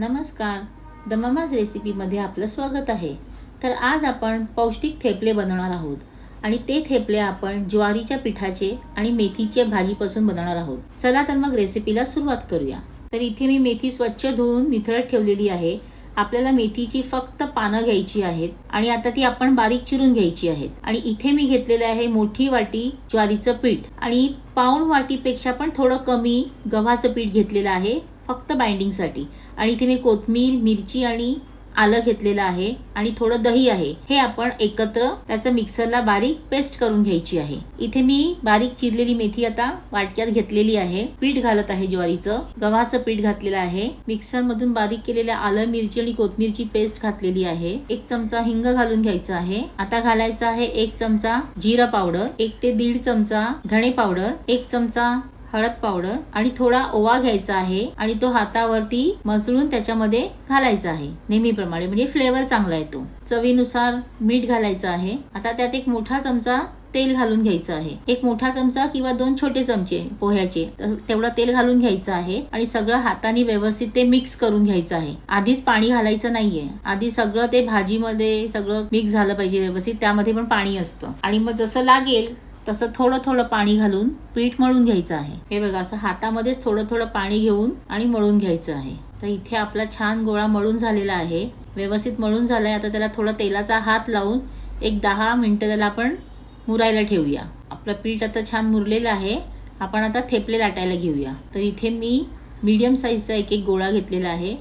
नमस्कार. The mama's रेसिपीमध्ये आपलं स्वागत आहे. तर आज आपण पौष्टिक थेपले बनवणार आहोत. आणि ते थेपले आपण ज्वारीच्या पिठाचे आणि मेथीच्या भाजीपासून बनवणार आहोत. चला तर मग रेसिपीला सुरुवात करूया. तर इथे मी मेथी स्वच्छ धुवून निथळत ठेवलेली आहे. आपल्याला मेथीची फक्त पानं घ्यायची आहेत आणि आता ती आपण बारीक चिरून घ्यायची आहेत. आणि इथे मी घेतलेले आहे मोठी वाटी ज्वारीचं पीठ आणि पाऊण वाटीपेक्षा पण थोडं कमी गव्हाचं पीठ घेतलेलं आहे. फक्त बाइंडिंगसाठी. आणि इथे मी कोथमीर मिरची आणि आलं घेतलेलं आहे आणि थोडं दही आहे. हे आपण एकत्र त्याचं मिक्सरला बारीक पेस्ट करून घ्यायची आहे. इथे मी बारीक चिरलेली मेथी आता वाटक्यात घेतलेली आहे. पीठ घालत आहे ज्वारीचं. गव्हाचं पीठ घातलेलं आहे. मिक्सर मधून बारीक केलेल्या आलं मिरची आणि कोथमीरची पेस्ट घातलेली आहे. एक चमचा हिंग घालून घ्यायचा आहे. आता घालायचा आहे एक चमचा जिरा पावडर एक ते दीड चमचा धणे पावडर एक चमचा हळद पावडर आणि थोडा ओवा घ्यायचा आहे आणि तो हातावरती मसळून त्याच्यामध्ये घालायचा आहे. नेहमीप्रमाणे म्हणजे फ्लेवर चांगला येतो. चवीनुसार मीठ घालायचं आहे. आता त्यात एक मोठा चमचा तेल घालून घ्यायचं आहे. एक मोठा चमचा किंवा दोन छोटे चमचे पोह्याचे तर तेवढं तेल घालून घ्यायचं आहे आणि सगळं हाताने व्यवस्थित ते मिक्स करून घ्यायचं आहे. आधीच पाणी घालायचं नाहीये. आधी सगळं ते भाजीमध्ये सगळं मिक्स झालं पाहिजे व्यवस्थित त्यामध्ये पण पाणी असतं. आणि मग जसं लागेल तसं थोडं थोडं पाणी घालून पीठ मळून घ्यायचं आहे. हे बघा असं हातामध्येच थोडं थोडं पाणी घेऊन आणि मळून घ्यायचं आहे. तर इथे आपला छान गोळा मळून झालेला आहे. व्यवस्थित मळून झालाय. आता त्याला थोडा तेलाचा हात लावून एक दहा मिनटं त्याला आपण मुरायला ठेवूया. आपलं पीठ आता छान मुरलेलं आहे. आपण आता थेपले लाटायला घेऊया. तर इथे मी मीडियम साईजचा एक एक गोळा घेतलेला आहे.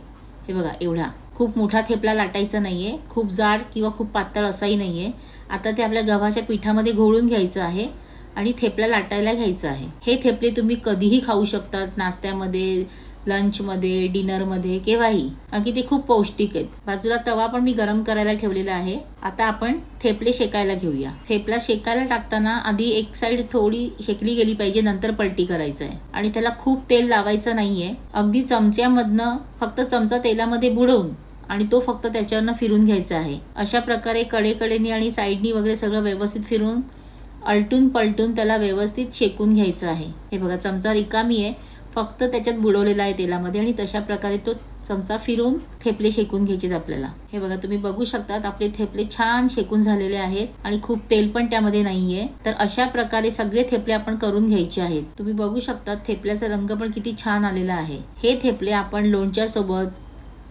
हे बघा एवढा. खूप मोठा थेपला लाटायचा नाही आहे खूप जाड किंवा खूप पातळ असाही नाही आहे आता ते आपल्या गव्हाच्या पिठामध्ये घोळून घ्यायचं आहे आणि थेपला लाटायला घ्यायचं आहे. हे थेपले तुम्ही कधीही खाऊ शकतात नाश्त्यामध्ये लंचमध्ये डिनरमध्ये केव्हाही. कारण की ते खूप पौष्टिक आहेत. बाजूला तवा पण मी गरम करायला ठेवलेला आहे. आता आपण थेपले शेकायला घेऊया. थेपला शेकायला टाकताना आधी एक साईड थोडी शेकली गेली पाहिजे नंतर पलटी करायचं आहे आणि त्याला खूप तेल लावायचं नाहीये. अगदी चमच्यामधनं फक्त चमचा तेलामध्ये बुडवून आणि तो फक्त त्याच्यावरनं फिरून घ्यायचा आहे. अशा प्रकारे कडेकडेनी आणि साईडनी वगैरे सगळं व्यवस्थित फिरून अलटून पलटून त्याला व्यवस्थित शेकून घ्यायचं आहे. हे बघा चमचा रिकामी आहे. फक्त त्याच्यात बुडवलेला आहे तेलामध्ये आणि तशा प्रकारे तो चमचा फिरून थेपले शेकून घ्यायचेत आपल्याला. हे बघा तुम्ही बघू शकतात आपले थेपले छान शेकून झालेले आहेत आणि खूप तेल पण त्यामध्ये नाहीये. तर अशा प्रकारे सगळे थेपले आपण करून घ्यायचे आहेत. तुम्ही बघू शकता थेपल्याचा रंग पण किती छान आलेला आहे. हे थेपले आपण लोणच्या सोबत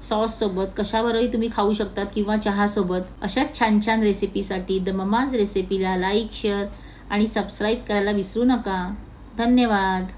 सॉससोबत कशावरही तुम्ही खाऊ शकतात किंवा चहासोबत अशाच छान छान रेसिपीसाठी द ममाज रेसिपीला लाईक शेअर आणि सबस्क्राईब करायला विसरू नका. धन्यवाद.